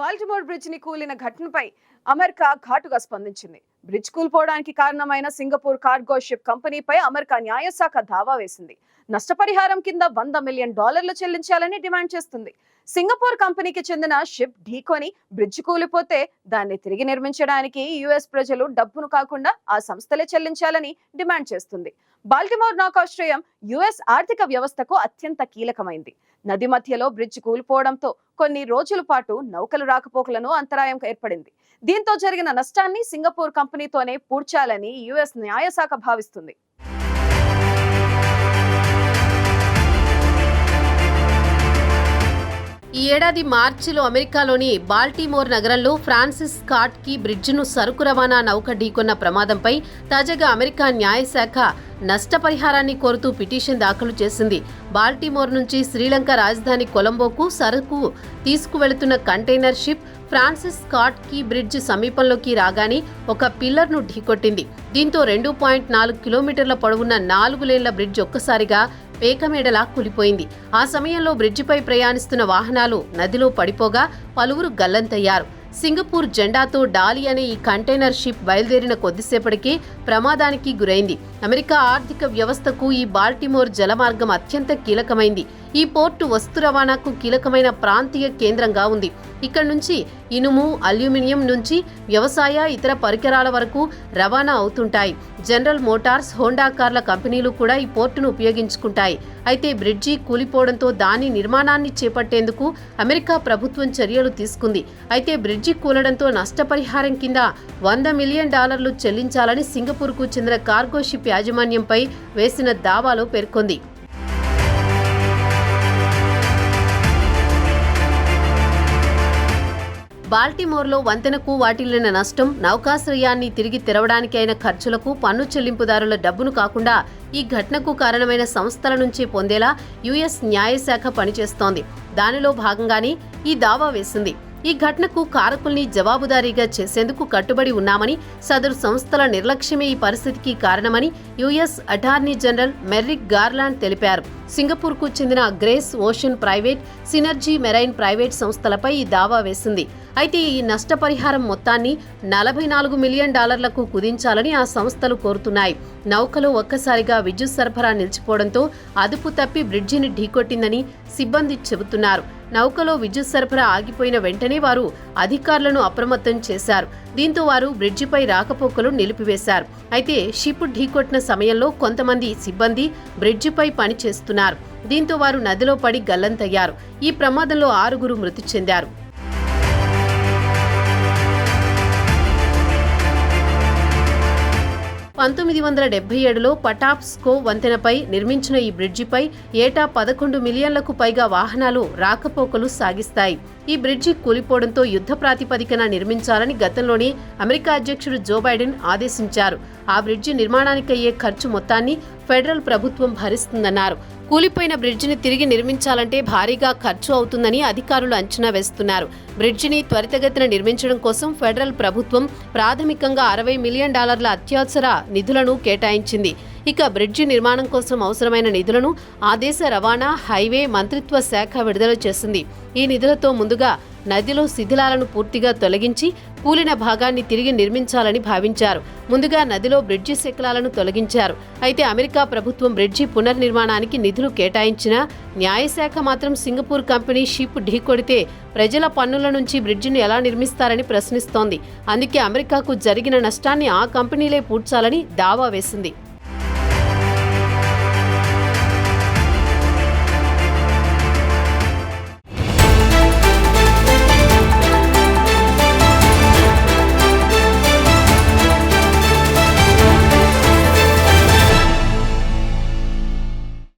Baltimore బ్రిడ్జ్ని కూలిన ఘటనపై America ఘాటుగా స్పందించింది. బ్రిడ్జ్ కూలిపోవడానికి కారణమైన సింగపూర్ కార్గో షిప్ కంపెనీపై అమెరికా న్యాయశాఖ దావా వేసింది. నష్టపరిహారం కింద వంద మిలియన్ డాలర్లు చెల్లించాలని డిమాండ్ చేస్తుంది. సింగపూర్ కంపెనీకి చెందిన షిప్ ఢీకొని బ్రిడ్జ్ కూలిపోతే దాన్ని తిరిగి నిర్మించడానికి యుఎస్ ప్రజలు డబ్బును కాకుండా ఆ సంస్థలే చెల్లించాలని డిమాండ్ చేస్తుంది. బాల్టిమోర్ నౌకాశ్రయం యుఎస్ ఆర్థిక వ్యవస్థకు అత్యంత కీలకమైంది. నది మధ్యలో బ్రిడ్జ్ కూలిపోవడంతో కొన్ని రోజుల పాటు నౌకలు రాకపోకలను అంతరాయం ఏర్పడింది. దీంతో జరిగిన నష్టాన్ని సింగపూర్ కంపెనీ కంపెనీతోనే పూడ్చాలని యుఎస్ న్యాయశాఖ భావిస్తుంది. ఈ ఏడాది మార్చిలో అమెరికాలోని బాల్టీమోర్ నగరంలో ఫ్రాన్సిస్ స్కాట్కి బ్రిడ్జ్ను సరుకు రవాణా నౌక ఢీకొన్న ప్రమాదంపై తాజాగా అమెరికా న్యాయశాఖ నష్టపరిహారాన్ని కోరుతూ పిటిషన్ దాఖలు చేసింది. బాల్టీమోర్ నుంచి శ్రీలంక రాజధాని కొలంబోకు సరుకు తీసుకువెళుతున్న container ship Francis Scott Key bridge సమీపంలోకి రాగానే ఒక పిల్లర్ను ఢీకొట్టింది. దీంతో రెండు పాయింట్ నాలుగు కిలోమీటర్ల పొడవున్న నాలుగు లేన్ల బ్రిడ్జ్ ఒక్కసారిగా పేకమేడలా కూలిపోయింది. ఆ సమయంలో బ్రిడ్జిపై ప్రయాణిస్తున్న వాహనాలు నదిలో పడిపోగా పలువురు గల్లంతయ్యారు. సింగపూర్ జెండాతో డాలి అనే ఈ కంటైనర్ షిప్ బయలుదేరిన కొద్దిసేపటికే ప్రమాదానికి గురైంది. అమెరికా ఆర్థిక వ్యవస్థకు ఈ బాల్టిమోర్ జలమార్గం అత్యంత కీలకమైంది. ఈ పోర్టు వస్తు రవాణాకు కీలకమైన ప్రాంతీయ కేంద్రంగా ఉంది. ఇక్కడ నుంచి ఇనుము అల్యూమినియం నుంచి వ్యవసాయ ఇతర పరికరాల వరకు రవాణా అవుతుంటాయి. జనరల్ మోటార్స్ హోండా కార్ల కంపెనీలు కూడా ఈ పోర్టును ఉపయోగించుకుంటాయి. అయితే బ్రిడ్జి కూలిపోవడంతో దాని నిర్మాణాన్ని చేపట్టేందుకు అమెరికా ప్రభుత్వం చర్యలు తీసుకుంది. అయితే బ్రిడ్జి కూలడంతో నష్టపరిహారం కింద వంద మిలియన్ డాలర్లు చెల్లించాలని సింగపూర్కు చెందిన కార్గో షిప్ యాజమాన్యంపై వేసిన దావాలో పేర్కొంది. బాల్టిమోర్లో వంతెనకు వాటిల్లిన నష్టం నౌకాశ్రయాన్ని తిరిగి తెరవడానికైన ఖర్చులకు పన్ను చెల్లింపుదారుల డబ్బును కాకుండా ఈ ఘటనకు కారణమైన సంస్థల నుంచి పొందేలా యుఎస్ న్యాయశాఖ పనిచేస్తోంది. దానిలో భాగంగానే ఈ దావా వేసింది. ఈ ఘటనకు కారకుల్ని జవాబుదారీగా చేసేందుకు కట్టుబడి ఉన్నామని సదరు సంస్థల నిర్లక్ష్యమే ఈ పరిస్థితికి కారణమని US attorney general Merrick Garland తెలిపారు. సింగపూర్కు చెందిన Grace Ocean private Synergy Marine private సంస్థలపై ఈ దావా వేసింది. అయితే ఈ నష్టపరిహారం మొత్తాన్ని నలభై నాలుగు మిలియన్ డాలర్లకు కుదించాలని ఆ సంస్థలు కోరుతున్నాయి. నౌకలో ఒక్కసారిగా విద్యుత్ సరఫరా నిలిచిపోవడంతో అదుపు తప్పి బ్రిడ్జిని ఢీకొట్టిందని సిబ్బంది చెబుతున్నారు. నౌకలో విద్యుత్ సరఫరా ఆగిపోయిన వెంటనే వారు అధికారులను అప్రమత్తం చేశారు. దీంతో వారు బ్రిడ్జిపై రాకపోకలు నిలిపివేశారు. అయితే షిప్ ఢీకొట్టిన సమయంలో కొంతమంది సిబ్బంది బ్రిడ్జిపై పనిచేస్తున్నారు. దీంతో వారు నదిలో పడి గల్లంతయ్యారు. ఈ ప్రమాదంలో ఆరుగురు మృతి చెందారు. పంతొమ్మిది వందల డెబ్బై ఏడులో పటాప్స్కో వంతెనపై నిర్మించిన ఈ బ్రిడ్జిపై ఏటా పదకొండు మిలియన్లకు పైగా వాహనాలు రాకపోకలు సాగిస్తాయి. ఈ బ్రిడ్జి కూలిపోవడంతో యుద్ధ ప్రాతిపదికన నిర్మించాలని గతంలోనే అమెరికా అధ్యక్షుడు జో బైడెన్ ఆదేశించారు. ఆ బ్రిడ్జి నిర్మాణానికయ్యే ఖర్చు మొత్తాన్ని ఫెడరల్ ప్రభుత్వం భరిస్తుందన్నారు. కూలిపోయిన బ్రిడ్జిని తిరిగి నిర్మించాలంటే భారీగా ఖర్చు అవుతుందని అధికారులు అంచనా వేస్తున్నారు. బ్రిడ్జిని త్వరితగతిన నిర్మించడం కోసం ఫెడరల్ ప్రభుత్వం ప్రాథమికంగా అరవై మిలియన్ డాలర్ల అత్యవసర నిధులను కేటాయించింది. ఇక బ్రిడ్జి నిర్మాణం కోసం అవసరమైన నిధులను ఆ దేశ రవాణా హైవే మంత్రిత్వ శాఖ విడుదల చేసింది. ఈ నిధులతో ముందుగా నదిలో శిథిలాలను పూర్తిగా తొలగించి కూలిన భాగాన్ని తిరిగి నిర్మించాలని భావించారు. ముందుగా నదిలో బ్రిడ్జి శకలాలను తొలగించారు. అయితే అమెరికా ప్రభుత్వం బ్రిడ్జి పునర్నిర్మాణానికి నిధులు కేటాయించినా న్యాయశాఖ మాత్రం సింగపూర్ కంపెనీ షిప్ ఢీకొడితే ప్రజల పన్నుల నుంచి బ్రిడ్జిని ఎలా నిర్మిస్తారని ప్రశ్నిస్తోంది. అందుకే అమెరికాకు జరిగిన నష్టాన్ని ఆ కంపెనీలే పూడ్చాలని దావా వేసింది.